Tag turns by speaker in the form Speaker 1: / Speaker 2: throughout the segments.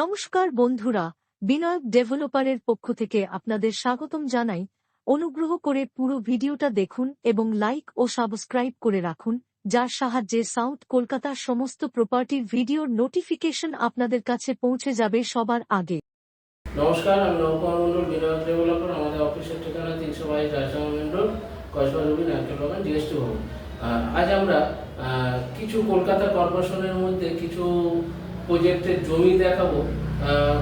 Speaker 1: নমস্কার বন্ধুরা বিনয়ক ডেভেলপারের পক্ষ থেকে আপনাদের স্বাগতম জানাই। অনুগ্রহ করে পুরো ভিডিওটা দেখুন এবং লাইক ও সাবস্ক্রাইব করে রাখুন, যার সাহায্যে সাউথ কলকাতার সমস্ত প্রপার্টির ভিডিওর নোটিফিকেশন আপনাদের কাছে পৌঁছে যাবে সবার আগে।
Speaker 2: নমস্কার, আমি নবকুমার মন্ডল বিনয় ডেভেলপার। আমাদের অফিসের ঠিকানা তিনশো বাইশ রাজশাহী মেন রোড কসবা রবি জিএসটি হোম আজ আমরা কিছু কলকাতা কর্পোরেশনের মধ্যে কিছু প্রজেক্টের জমি দেখাবো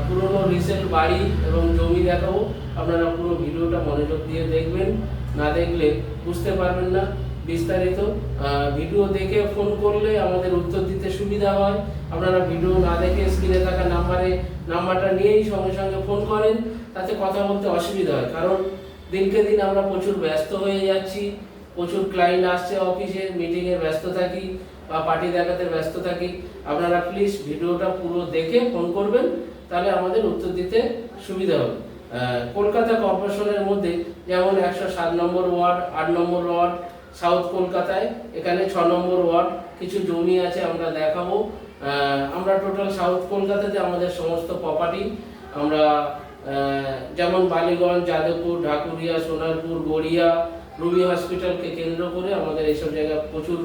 Speaker 2: পুরনো রিসেল বাড়ি এবং জমি দেখাবো। আপনারা পুরো ভিডিওটা মনোযোগ দিয়ে দেখবেন, না দেখলে বুঝতে পারবেন না বিস্তারিত। ভিডিও দেখে ফোন করলে আমাদের উত্তর দিতে সুবিধা হয়। আপনারা ভিডিও না দেখে স্ক্রিনে থাকা নাম্বারে নাম্বারটা নিয়েই সঙ্গে সঙ্গে ফোন করেন, তাতে কথা বলতে অসুবিধা হয়। কারণ দিনকে দিন আমরা প্রচুর ব্যস্ত হয়ে যাচ্ছি, প্রচুর ক্লায়েন্ট আসছে অফিসে মিটিংয়ে ব্যস্ত থাকি। বা পার্টি দেখাতে ব্যস্ত থাকি, আপনারা প্লিজ ভিডিওটা পুরো দেখে ফোন করবেন, তাহলে আমাদের উত্তর দিতে সুবিধা হবে। কলকাতা কর্পোরেশনের মধ্যে যেমন একশো সাত নম্বর ওয়ার্ড, আট নম্বর ওয়ার্ড সাউথ কলকাতায়, এখানে ছ নম্বর ওয়ার্ড, কিছু জমি আছে আমরা দেখাবো। আমরা টোটাল সাউথ কলকাতাতে আমাদের সমস্ত প্রপার্টি আমরা যেমন বালিগঞ্জ, যাদবপুর, ঢাকুরিয়া, সোনারপুর, গড়িয়া রুবি হসপিটালকে কেন্দ্র করে আমাদের এইসব জায়গায় প্রচুর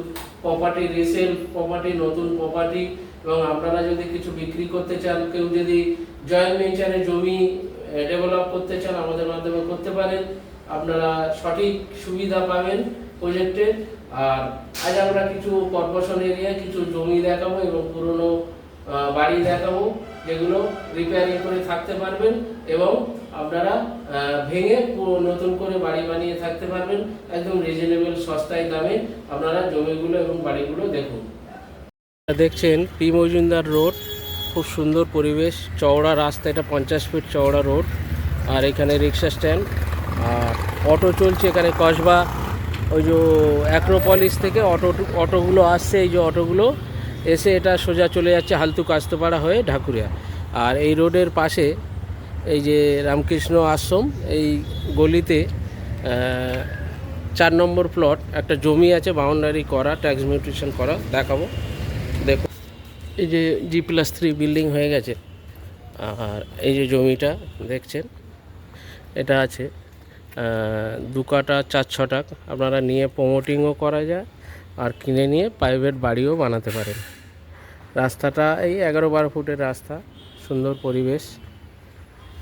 Speaker 2: প্রপার্টি রিসেল প্রপার্টি নতুন প্রপার্টি এবং আপনারা যদি কিছু বিক্রি করতে চান, কেউ যদি জয়েন্ট ভেঞ্চারে জমি ডেভেলপ করতে চান, আমাদের মাধ্যমে করতে পারেন। আপনারা সঠিক সুবিধা পাবেন প্রজেক্টে আর আজ আমরা কিছু কর্পোরেশন এরিয়ায় কিছু জমি দেখাবো এবং পুরনো বাড়ি দেখাবো, যেগুলো রিপেয়ারিং করে থাকতে পারবেন এবং আপনারা ভেঙে নতুন করে বাড়ি বানিয়ে থাকতে পারবেন, একদম রিজনেবল সস্তায় দামে আপনারা জমিগুলো এবং বাড়িগুলো দেখুন। দেখছেন পি মজুমদার রোড, খুব সুন্দর পরিবেশ, চওড়া রাস্তা, এটা পঞ্চাশ ফিট চওড়া রোড, আর এখানে রিক্সা স্ট্যান্ড, আর অটো চলছে এখানে কসবা, ওই যে অ্যাক্রোপলিস থেকে অটো, অটোগুলো আসছে, এই যে অটোগুলো, এসে এটা সোজা চলে যাচ্ছে হালতু কাস্তপাড়া হয়ে ঢাকুরিয়া। আর এই রোডের পাশে এই যে রামকৃষ্ণ আশ্রম, এই গলিতে চার নম্বর প্লট একটা জমি আছে, বাউন্ডারি করা ট্যাক্স মিউটেশন করা, দেখাবো। দেখো, এই যে জি প্লাস থ্রি বিল্ডিং হয়ে গেছে। আর এই যে জমিটা, দেখছেন? এটা আছে দু কাটা, চার ছটাক আপনারা নিয়ে প্রমোটিংও করা যায়, আর কিনে নিয়ে প্রাইভেট বাড়িও বানাতে পারেন। রাস্তাটা এই এগারো বারো ফুটের রাস্তা, সুন্দর পরিবেশ।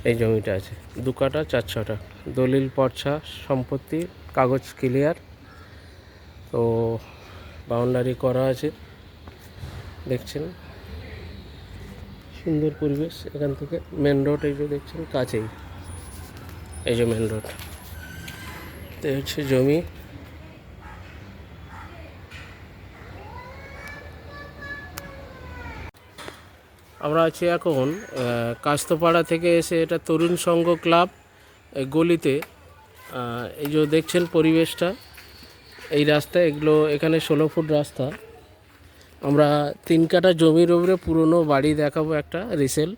Speaker 2: এই জমিটা আছে। দু কাটা চার ছটা। দলিল, পর্চা, সম্পত্তি, কাগজ ক্লিয়ার তো বাউন্ডারি করা আছে। দেখছেন? সুন্দর পরিবেশ এখান থেকে। মেন রোড এই যে দেখছেন, কাছেই। এই যে মেন রোড তো হচ্ছে জমি। আমরা আছি এখন কাস্তপাড়া থেকে এসে এটা তরুণ সংঘ ক্লাব গলিতে। এই যে দেখছেন পরিবেশটা, এই রাস্তা, এগুলো এখানে ষোলো ফুট রাস্তা। আমরা তিন কাটা জমির উপরে পুরনো বাড়ি দেখাবো একটা, রিসেল।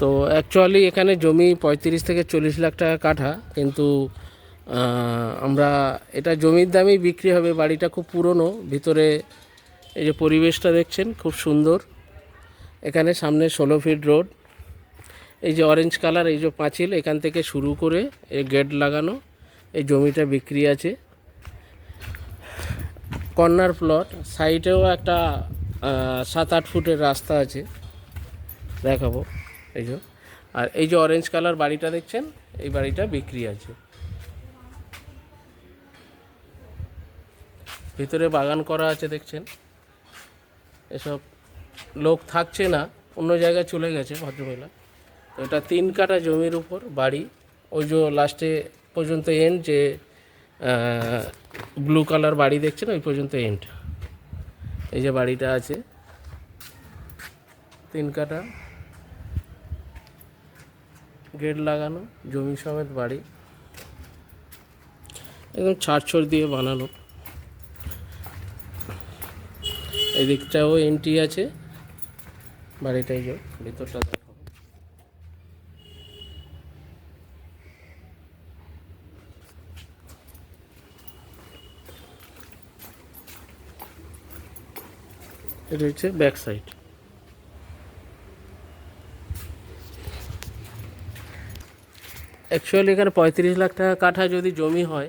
Speaker 2: তো অ্যাকচুয়ালি এখানে জমি পঁয়ত্রিশ থেকে চল্লিশ লাখ টাকা কাঠা, কিন্তু আমরা এটা জমির দামেই বিক্রি হবে, বাড়িটা খুব পুরনো, ভিতরে এই যে পরিবেশটা দেখছেন, খুব সুন্দর। এখানে সামনে ষোলো ফিট রোড। এই যে অরেঞ্জ কালার এই যে পাঁচিল, এখান থেকে শুরু করে এই গেট লাগানো, এই জমিটা বিক্রি আছে। কর্নার প্লট সাইডেও একটা সাত আট ফুটের রাস্তা আছে। দেখাবো, এই যে। আর এই যে অরেঞ্জ কালার বাড়িটা দেখছেন, এই বাড়িটা বিক্রি আছে। ভিতরে বাগান করা আছে, দেখছেন। এসব লোক থাকছে না, অন্য জায়গায় চলে গেছে ভদ্রমহিলা। তো এটা তিন কাটা জমির উপর বাড়ি। ওই যে লাস্টে পর্যন্ত এন্ড যে ব্লু কালার বাড়ি দেখছেন, ওই পর্যন্ত এন্ড এই যে বাড়িটা আছে। তিন কাটা গেট লাগানো, জমি সমেত বাড়ি। একদম ছাড়ছড় দিয়ে বানানো। এই দিকটাও এন্ট্রি আছে। বাড়িটাই যাও। ভেতরটা দেখো। এটা হচ্ছে ব্যাক সাইড অ্যাকচুয়ালি এখানে পঁয়ত্রিশ লাখ টাকা কাঠা যদি জমি হয়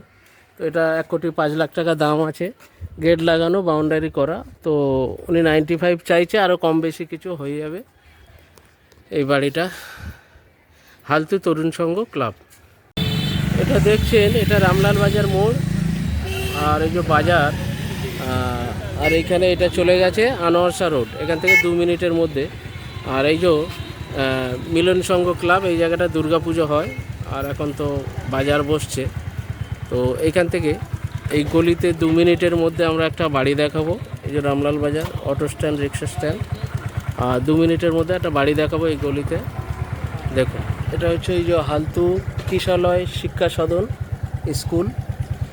Speaker 2: তো এটা এক কোটি পাঁচ লাখ টাকা দাম আছে। গেট লাগানো বাউন্ডারি করা। তো উনি নাইনটি ফাইভ চাইছে আরও কম বেশি কিছু হয়ে যাবে। এই বাড়িটা হালতু তরুণ সংঘ ক্লাব। এটা দেখছেন, এটা রামলাল বাজার মোড়। আর এই যে বাজার আর এইখানে এটা চলে গেছে আনোয়ারসা রোড, এখান থেকে দু মিনিটের মধ্যে। আর এই যে মিলন সংঘ ক্লাব, এই জায়গাটা দুর্গাপুজো হয়। আর এখন তো বাজার বসছে। তো এইখান থেকে এই গলিতে দু মিনিটের মধ্যে আমরা একটা বাড়ি দেখাবো। এই যে Ramlal Bazar auto stand rickshaw stand আর দু মিনিটের মধ্যে একটা বাড়ি দেখাবো এই গলিতে। দেখুন, এটা হচ্ছে এই যে হালতু কিশালয় শিক্ষা সদন স্কুল।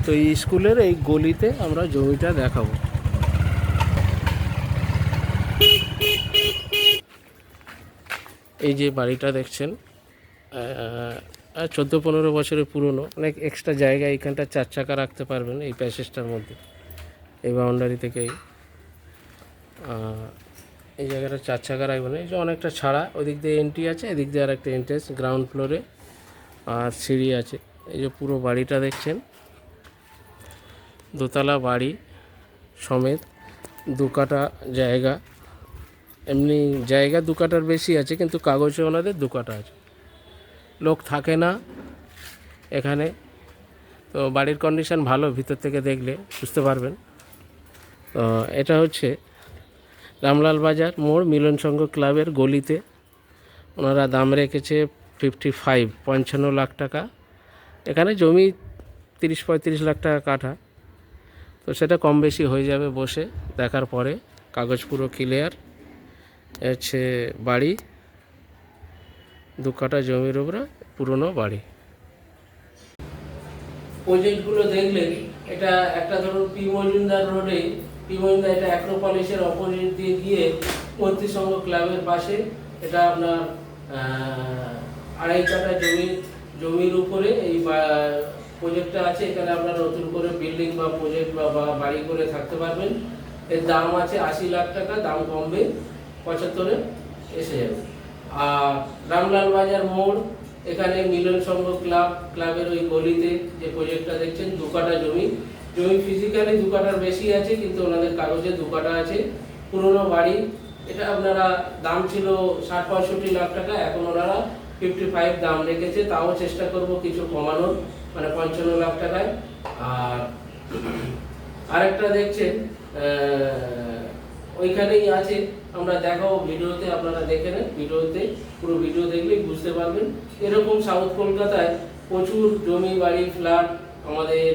Speaker 2: তো এই স্কুলের এই গলিতে আমরা জমিটা দেখাবো। এই যে বাড়িটা দেখছেন চোদ্দ পনেরো বছরের পুরনো অনেক এক্সট্রা জায়গা এইখানটা চার চাকা রাখতে পারবেন এই প্যাসেজটার মধ্যে এই বাউন্ডারি আহ, এই জায়গাটা চার চাকা রাখবেন এই যে অনেকটা ছাড়া ওদিক দিয়ে এন্ট্রি আছে এদিক দিয়ে আর একটা এন্ট্রেন্স গ্রাউন্ড ফ্লোরে আর সিঁড়ি আছে। এই যে পুরো বাড়িটা দেখছেন দোতলা বাড়ি সমেত দু কাটা জায়গা। এমনি জায়গা দু কাটার বেশি আছে কিন্তু কাগজে ওনাদের দু কাটা আছে। লোক থাকে না এখানে। তো বাড়ির কন্ডিশন ভালো, ভিতর থেকে দেখলে বুঝতে পারবেন। তো এটা হচ্ছে রামলাল বাজার মোড়, মিলন সংঘ ক্লাবের গলিতে। ওনারা দাম রেখেছে ফিফটি ফাইভ পঞ্চান্ন লাখ টাকা। এখানে জমি তিরিশ পঁয়ত্রিশ লাখ টাকা কাঠা। তো সেটা কম বেশি হয়ে যাবে বসে, দেখার পরে। কাগজ পুরো ক্লিয়ার হচ্ছে বাড়ি। দু কাটা জমির উপরে পুরনো বাড়ি। প্রজেক্টগুলো দেখলেন, এটা একটা ধরুন পি মজুমদার রোডে, পি মজুমদার এটা অ্যাক্রোপলিসের অপোজিট দিয়ে গিয়ে মৈত্রী সংঘ ক্লাবের পাশে, এটা আপনার আড়াই কাটা জমি, জমির উপরে এই প্রজেক্টটা আছে, এখানে আপনারা নতুন করে বিল্ডিং বা প্রজেক্ট বা বাড়ি করে থাকতে পারবেন। এর দাম আছে আশি লাখ টাকা, দাম কমবে, পঁচাত্তরে এসে যাবে। আর রামলাল বাজার মোড়, এখানে মিলন সংঘ ক্লাব, ক্লাবের ওই গলিতে যে প্রজেক্টটা দেখছেন, দু কাটা জমি। জমি ফিজিক্যালি দু কাটার বেশি আছে, কিন্তু ওনাদের কাগজে দু কাটা আছে। পুরনো বাড়ি, এটা আপনারা দাম ছিল ষাট পঁয়ষট্টি লাখ টাকা, এখন ওনারা ফিফটি ফাইভ দাম রেখেছে। তাও চেষ্টা করব কিছু কমানোর মানে পঞ্চান্ন লাখ টাকায়। আর আরেকটা দেখছেন ওইখানেই আছে আমরা দেখাবো ভিডিওতে, আপনারা দেখে নেন ভিডিওতে, পুরো ভিডিও দেখলেই বুঝতে পারবেন। এরকম সাউথ কলকাতায় প্রচুর জমি বাড়ি ফ্ল্যাট আমাদের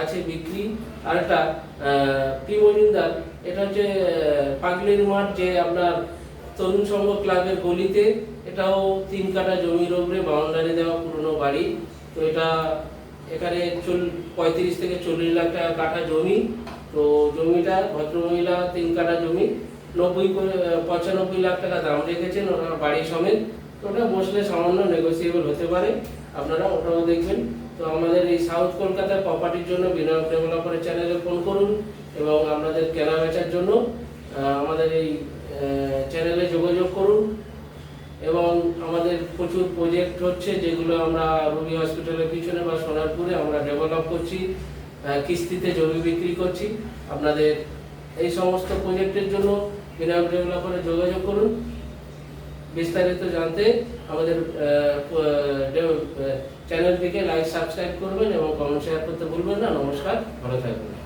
Speaker 2: আছে বিক্রি। আর একটা পি মজুমদার? এটা হচ্ছে পাগলির মাঠ যে আপনার তরুণ সংঘ ক্লাবের গলিতে। এটাও তিন কাটা জমির ওপরে বাউন্ডারি দেওয়া পুরনো বাড়ি। তো এটা এখানে চল, পঁয়ত্রিশ থেকে চল্লিশ লাখ টাকা কাঠা জমি। তো জমিটা ভদ্রমহিলা, তিন কাঠা জমি। নব্বই পঁচানব্বই লাখ টাকা দাম রেখেছেন ওনার বাড়ি সমেত। ওটা বসলে সামান্য নেগোসিয়েবল হতে পারে। আপনারা ওটাও দেখবেন। তো আমাদের এই সাউথ কলকাতার প্রপার্টির জন্য বিনায়ক ডেভেলপারের চ্যানেলে ফোন করুন এবং আপনাদের কেনা বেচার জন্য আমাদের এই চ্যানেলে যোগাযোগ করুন। এবং আমাদের প্রচুর প্রজেক্ট হচ্ছে, যেগুলো আমরা রুবি হসপিটালের পিছনে বা সোনারপুরে আমরা ডেভেলপ করছি কিস্তিতে জমি বিক্রি করছি। আপনাদের এই সমস্ত প্রজেক্টের জন্য বিনায়ক ডেভেলপারে যোগাযোগ করুন। বিস্তারিত জানতে আমাদের চ্যানেলটিকে লাইক সাবস্ক্রাইব করবেন এবং কমেন্ট শেয়ার করতে ভুলবেন না। নমস্কার, ভালো থাকবেন।